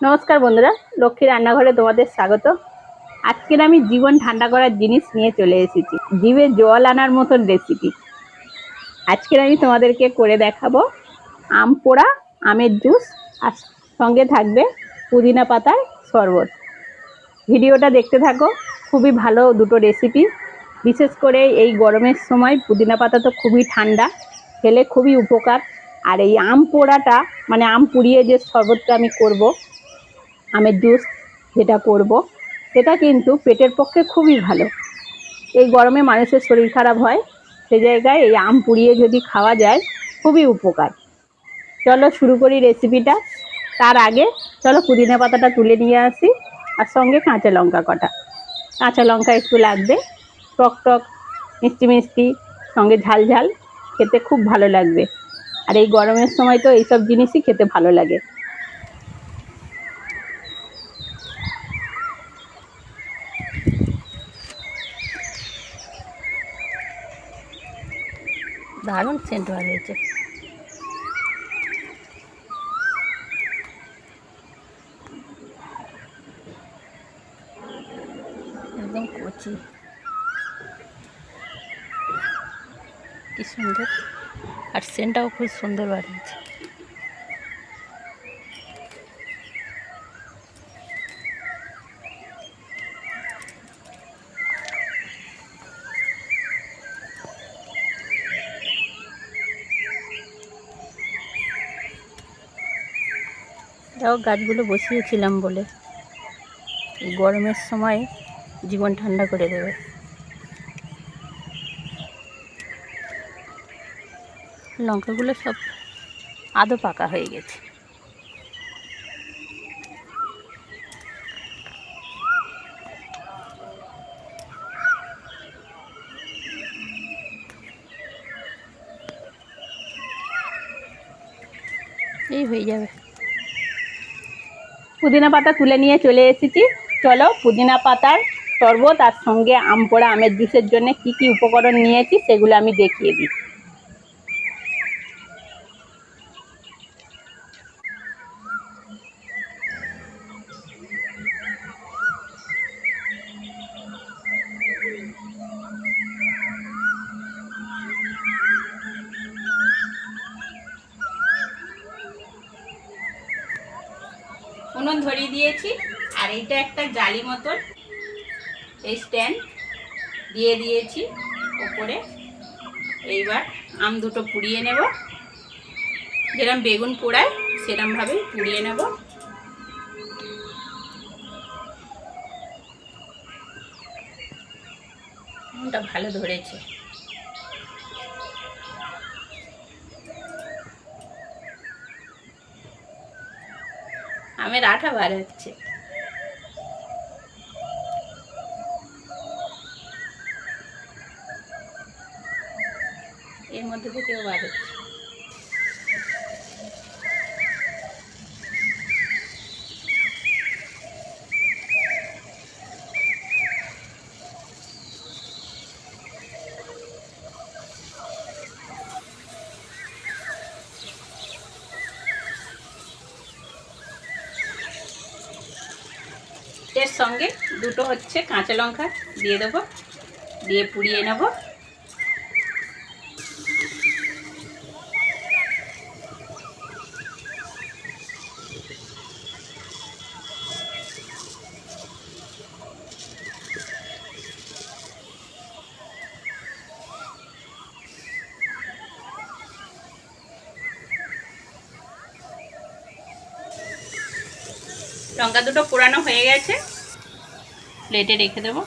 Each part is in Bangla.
নমস্কার বন্ধুরা লক্ষ্মী রান্নাঘরে তোমাদের স্বাগত। আজকের আমি জীবন ঠান্ডা করার জিনিস নিয়ে চলে এসেছি, জিভে জল আনার মতন রেসিপি আজকের আমি তোমাদেরকে করে দেখাবো আম পোড়া, আমের জুস, আর সঙ্গে থাকবে পুদিনা পাতার শরবত। ভিডিওটা দেখতে থাকো, খুবই ভালো দুটো রেসিপি বিশেষ করে এই গরমের সময় পুদিনা পাতা তো খুবই ঠান্ডা, খেলে খুবই উপকার। আর এই আম পোড়াটা মানে আম পুড়িয়ে যে শরবতটা আমি করব আমের জুস যেটা করব, সেটা কিন্তু পেটের পক্ষে খুবই ভালো। এই গরমে মানুষের শরীর খারাপ হয়, সে জায়গায় এই আম পুড়িয়ে যদি খাওয়া যায়, খুবই উপকার। চলো শুরু করি রেসিপিটা তার আগে চলো পুদিনা পাতাটা তুলে নিয়ে আসি, আর সঙ্গে কাঁচা লঙ্কা কটা। কাঁচা লঙ্কা একটু লাগবে, টক টক, মিষ্টি মিষ্টি, সঙ্গে ঝাল ঝাল, খেতে খুব ভালো লাগবে। আর এই গরমের সময় তো এইসব জিনিসই খেতে ভালো লাগে। দারুণ সেন্ট বার হয়েছে। একদম কচি। কি সুন্দর। আর সেন্টটাও খুব সুন্দর বার যাও গাছগুলো বসিয়েছিলাম বলে। গরমের সময় জীবন ঠান্ডা করে দেবে। লঙ্কাগুলো সব আদো পাকা হয়ে গেছে। এই হয়ে যাবে। পুদিনা পাতা তুলে নিয়ে চলে এসেছি। চলো পুদিনা পাতার শরবত আর সঙ্গে আম পোড়া আমের জুসের জন্য কি কি উপকরণ নিয়েছি সেগুলো আমি দেখিয়ে দিই। উনুন ধরিয়ে দিয়েছি। আর এইটা একটা জালি মতন। এই স্ট্যান্ড দিয়ে দিয়েছি ওপরে। এইবার আম দুটো পুড়িয়ে নেব। যেরকম বেগুন পোড়ায় সেরমভাবেই পুড়িয়ে নেব। আমটা ভালো ধরেছে। আমের আঠা বার হচ্ছে এর মধ্যে থেকেও বার হচ্ছে এর সঙ্গে দুটো হচ্ছে কাঁচা লঙ্কা দিয়ে দেবো, দিয়ে পুড়িয়ে নেব। লঙ্কা দুটো পোড়ানো হয়ে গেছে। প্লেটে রেখে দেবো।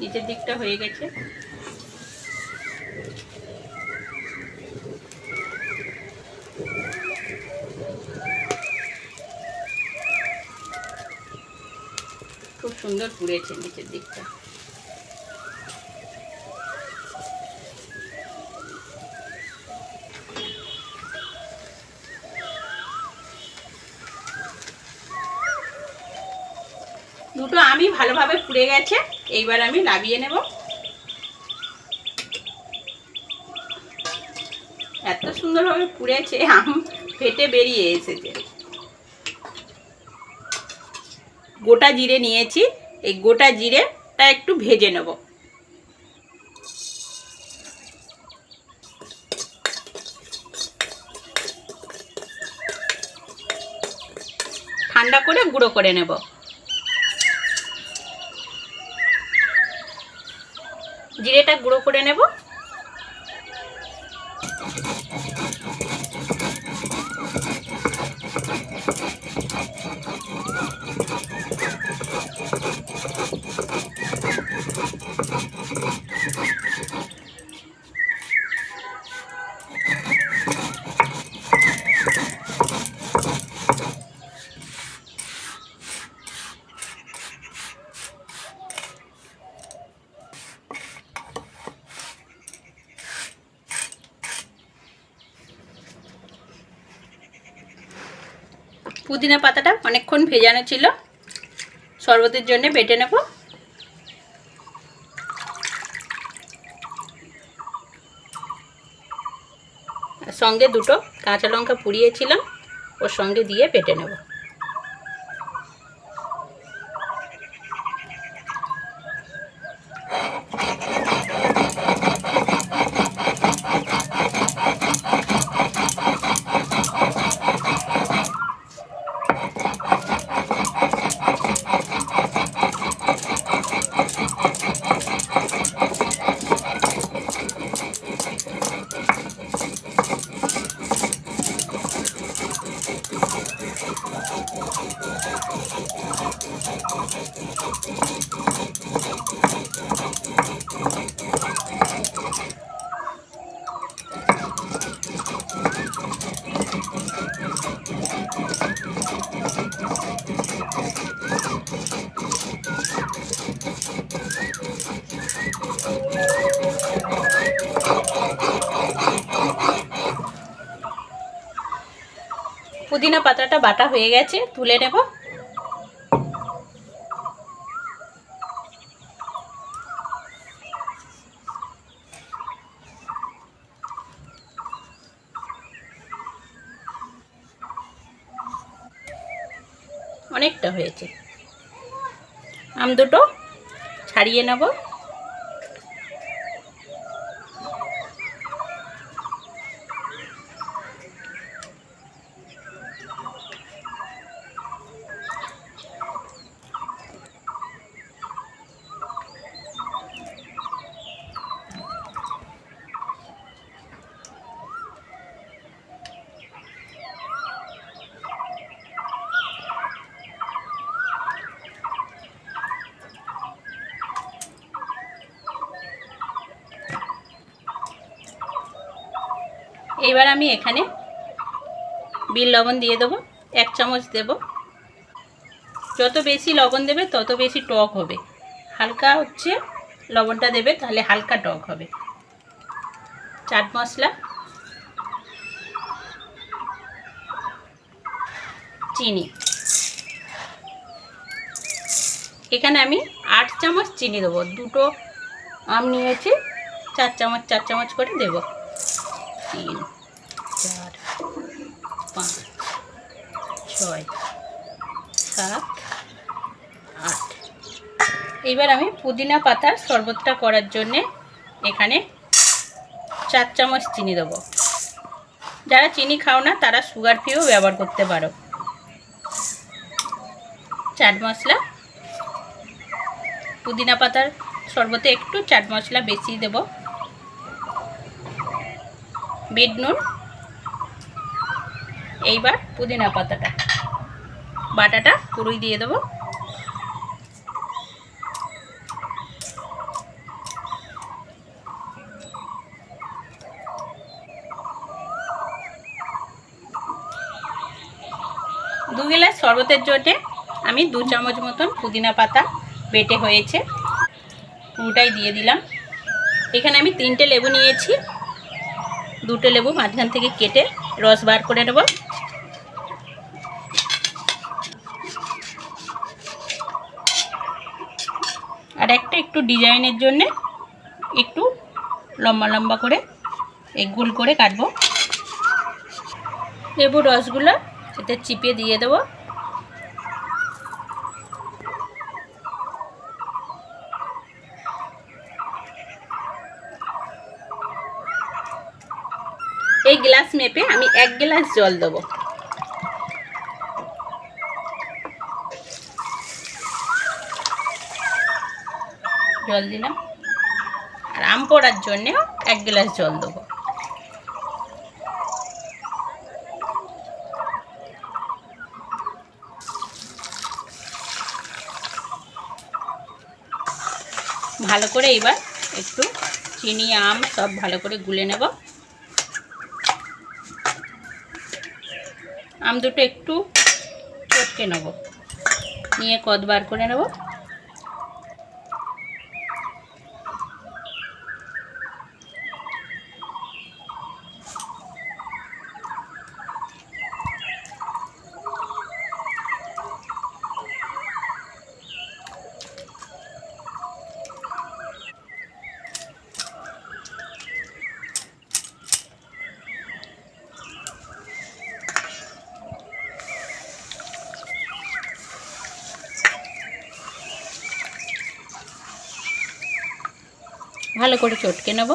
নিচের দিকটা হয়ে গেছে। খুব সুন্দর পুড়েছে নিচের দিকটা। দুটো আমি ভালোভাবে পুড়ে গেছে, এইবার আমি নাবিয়ে নেব। এত সুন্দরভাবে পুড়েছে, আম ফেটে বেরিয়ে এসেছে। গোটা জিরে নিয়েছি, এই গোটা জিরেটা একটু ভেজে নেব। ঠান্ডা করে গুঁড়ো করে নেব। জিরেটা গুঁড়ো করে নেব। পুদিনা পাতাটা অনেকক্ষণ ভেজানো ছিল। শরবতের জন্য বেটে নেব। সঙ্গে দুটো কাঁচা লঙ্কা পুড়িয়েছিলাম, ওর সঙ্গে দিয়ে বেটে নেব। পুদিনা পাতাটা বাটা হয়ে গেছে তুলে নেব। অনেকটা হয়েছে। আম দুটো ছাড়িয়ে নেব। এবার আমি এখানে বিল লবণ দিয়ে দেবো, এক চামচ দেব। যত বেশি লবণ দেবে, তত বেশি টক হবে। হালকা হচ্ছে লবণটা দেবে, তাহলে হালকা টক হবে। চাট মশলা, চিনি। এখানে আমি আট চামচ চিনি দেবো। দুটো আম নিয়েছি, চার চামচ চার চামচ করে দেবো। তিন। চার, পাঁচ, ছয়, সাত, আট। এবার আমি পুদিনা পাতার শরবতটা করার জন্যে এখানে চার চামচ চিনি দেবো। যারা চিনি খাও না, তারা সুগার ফ্রিও ব্যবহার করতে পারো। চাট মশলা পুদিনা পাতার শরবতে একটু চাট মশলা বেশি দেবো। বিট নুন এইবার পুদিনা পাতাটা। বাটাটা পুরোই দিয়ে দেবো। দু গিলাস শরবতের জন্যে আমি দু চামচ মতন পুদিনা পাতা বেটে হয়েছে। পুরোটাই দিয়ে দিলাম। এখানে আমি তিনটে লেবু নিয়েছি। দুটো লেবু মাঝখান থেকে কেটে রস বার করে নেব। আর একটা একটু ডিজাইনের জন্য একটু লম্বা লম্বা করে এই গোল করে কাটবো। লেবু রসগুলো এতে চিপে দিয়ে দেবো। এই গ্লাস মেপে আমি এক গ্লাস জল দেবো। জল দিলাম। আর আম পোড়ার জন্যেও এক গ্লাস জল দেবো। ভালো করে এবার একটু চিনি, আম সব ভালো করে গুলে নেব। আম দুটো একটু চটকে নেব। নিয়ে কদ বার করে নেব। ভালো করে চটকে নেব।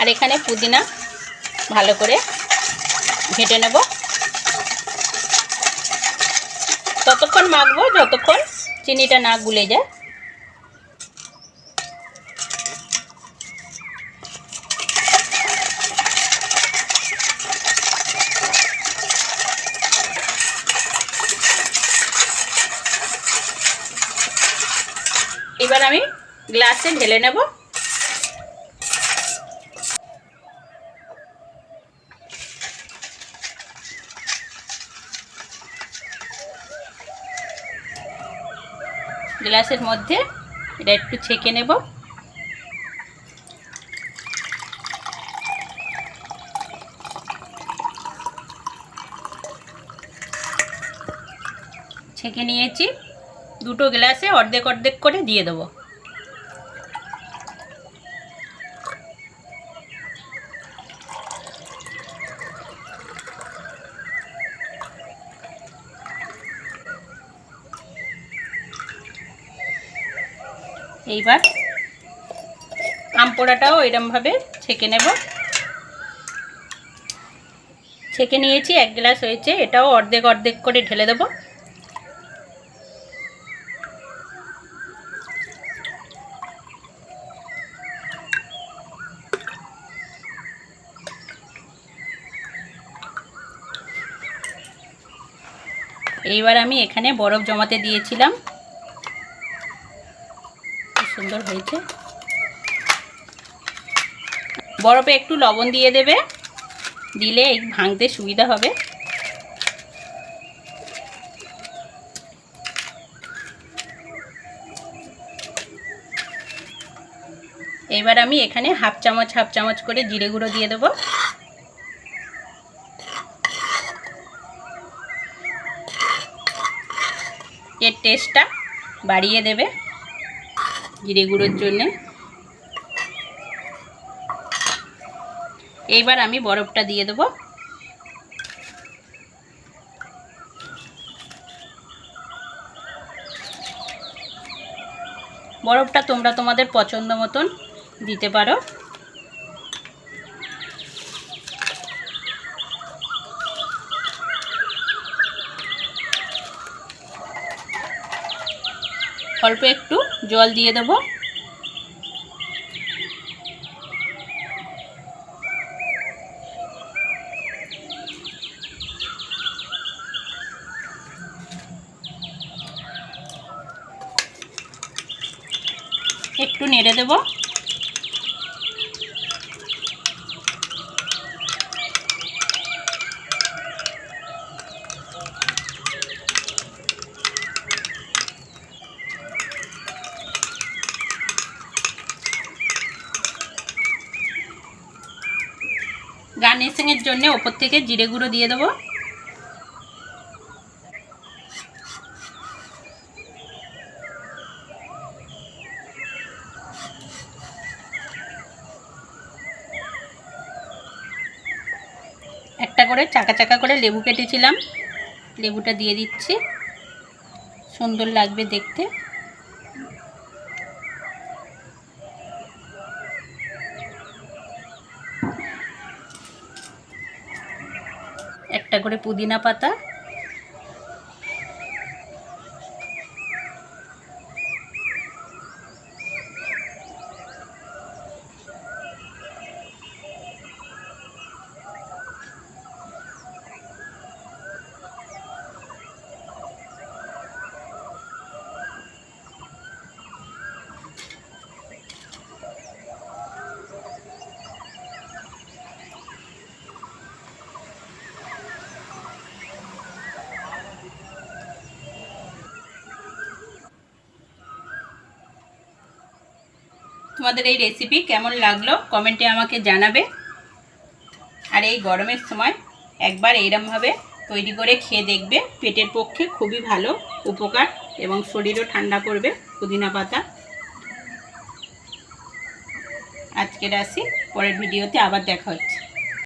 আর এখানে পুদিনা ভালো করে ঘেটে নেব। ততক্ষণ মাখবো, যতক্ষণ চিনিটা না গুলে যায় এবার আমি গ্লাসে ঢেলে নেব। গ্লাসের মধ্যে এটা একটু ছেঁকে নেব। ছেঁকে নিয়েছি। দুটো গ্লাসে অর্ধেক অর্ধেক করে দিয়ে দেবো। এইবার আম পোড়াটাও এরমভাবে ছেঁকে নেব। ছেঁকে নিয়েছি, এক গ্লাস হয়েছে, এটাও অর্ধেক অর্ধেক করে ঢেলে দেবো। এইবার আমি এখানে বরফ জমাতে দিয়েছিলাম। সুন্দর হয়েছে। বরফে একটু লবণ দিয়ে দেবে, দিলে এই ভাঙতে সুবিধা হবে। এবার আমি এখানে হাফ চামচ হাফ চামচ করে জিরে গুঁড়ো দিয়ে দেবো। এর টেস্টটা বাড়িয়ে দেবে। জিরে গুঁড়োর জন্যে। এইবার আমি বরফটা দিয়ে দেব। বরফটা তোমরা তোমাদের পছন্দ মতন দিতে পারো। অল্প একটু জল দিয়ে দেব। একটু নেড়ে দেব। গার্নিশিংয়ের জন্য ওপর থেকে জিরে গুঁড়ো দিয়ে দেবো। একটা করে চাকা চাকা করে লেবু কেটেছিলাম। লেবুটা দিয়ে দিচ্ছি। সুন্দর লাগবে দেখতে। একটা করে পুদিনা পাতা তোমাদের এই রেসিপি কেমন লাগল? কমেন্টে আমাকে জানাবে। আর এই গরমের সময় একবার এইরমভাবে তৈরি করে খেয়ে দেখবে। পেটের পক্ষে খুবই ভালো উপকার এবং শরীরও ঠান্ডা করবে, পুদিনা পাতা। আজকের আসি পরের ভিডিওতে আবার দেখা হচ্ছে।